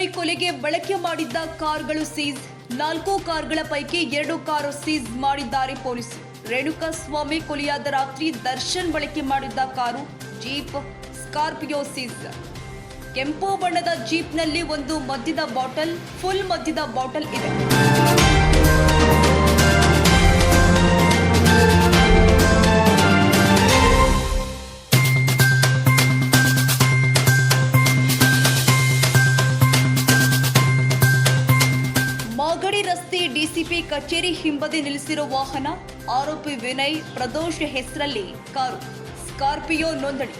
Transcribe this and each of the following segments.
ಸ್ವಾಮಿ ಕೊಲೆಗೆ ಬಳಕೆ ಮಾಡಿದ್ದ ಕಾರ್ಗಳು ಸೀಸ್ ನಾಲ್ಕು ಕಾರ್ಗಳ ಪೈಕಿ ಎರಡು ಕಾರು ಸೀಸ್ ಮಾಡಿದ್ದಾರೆ ಪೊಲೀಸರು ರೇಣುಕಾ ಸ್ವಾಮಿ ಕೊಲೆಯಾದ ರಾತ್ರಿ ದರ್ಶನ್ ಬಳಕೆ ಮಾಡಿದ್ದ ಕಾರು ಜೀಪ್ ಸ್ಕಾರ್ಪಿಯೋ ಸೀಸ್ ಕೆಂಪು ಬಣ್ಣದ ಜೀಪ್ನಲ್ಲಿ ಒಂದು ಮದ್ಯದ ಬಾಟಲ್, ಫುಲ್ ಮದ್ಯದ ಬಾಟಲ್ ಇದೆ. ಕಚೇರಿ ಹಿಂಬದಿ ನಿಲ್ಲಿಸಿರುವ ವಾಹನ ಆರೋಪಿ ವಿನಯ್ ಪ್ರದೋಷ್ ಹೆಸರಲ್ಲಿ ಕಾರು. ಸ್ಕಾರ್ಪಿಯೋ ನೋಂದಣಿ.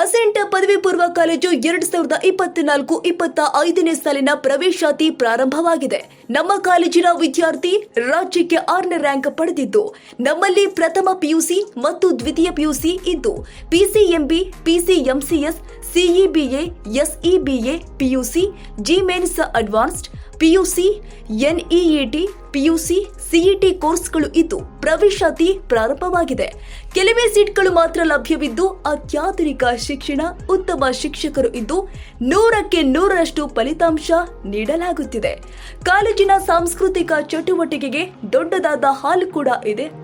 ಅಸೆಂಟ್ ಪದವಿ ಪೂರ್ವ ಕಾಲೇಜು ಎರಡ್ ಸಾವಿರದ ಇಪ್ಪತ್ನಾಲ್ಕು ಇಪ್ಪತ್ತ ಐದನೇ ಸಾಲಿನ ಪ್ರವೇಶಾತಿ ಪ್ರಾರಂಭವಾಗಿದೆ. ನಮ್ಮ ಕಾಲೇಜಿನ ವಿದ್ಯಾರ್ಥಿ ರಾಜ್ಯಕ್ಕೆ ಆರನೇ ರ್ಯಾಂಕ್ ಪಡೆದಿದ್ದು, ನಮ್ಮಲ್ಲಿ ಪ್ರಥಮ ಪಿಯುಸಿ ಮತ್ತು ದ್ವಿತೀಯ ಪಿಯುಸಿ ಇದ್ದು, PCMB, PCMCS CEBA SEBA PUC JEE mains advanced PUC NEET PUC CET ಕೋರ್ಸ್ಗಳು ಇದ್ದು ಪ್ರವೇಶಾತಿ ಪ್ರಾರಂಭವಾಗಿದೆ. ಕೆಲವೇ ಸೀಟ್ಗಳು ಮಾತ್ರ ಲಭ್ಯವಿದ್ದು ಅತ್ಯಾಧುನಿಕ ಶಿಕ್ಷಣ, ಉತ್ತಮ ಶಿಕ್ಷಕರು ಇದ್ದು ನೂರಕ್ಕೆ ನೂರರಷ್ಟು ಫಲಿತಾಂಶ ನೀಡಲಾಗುತ್ತಿದೆ. ಕಾಲೇಜಿನ ಸಾಂಸ್ಕೃತಿಕ ಚಟುವಟಿಕೆಗೆ ದೊಡ್ಡದಾದ ಹಾಲು ಕೂಡ ಇದೆ.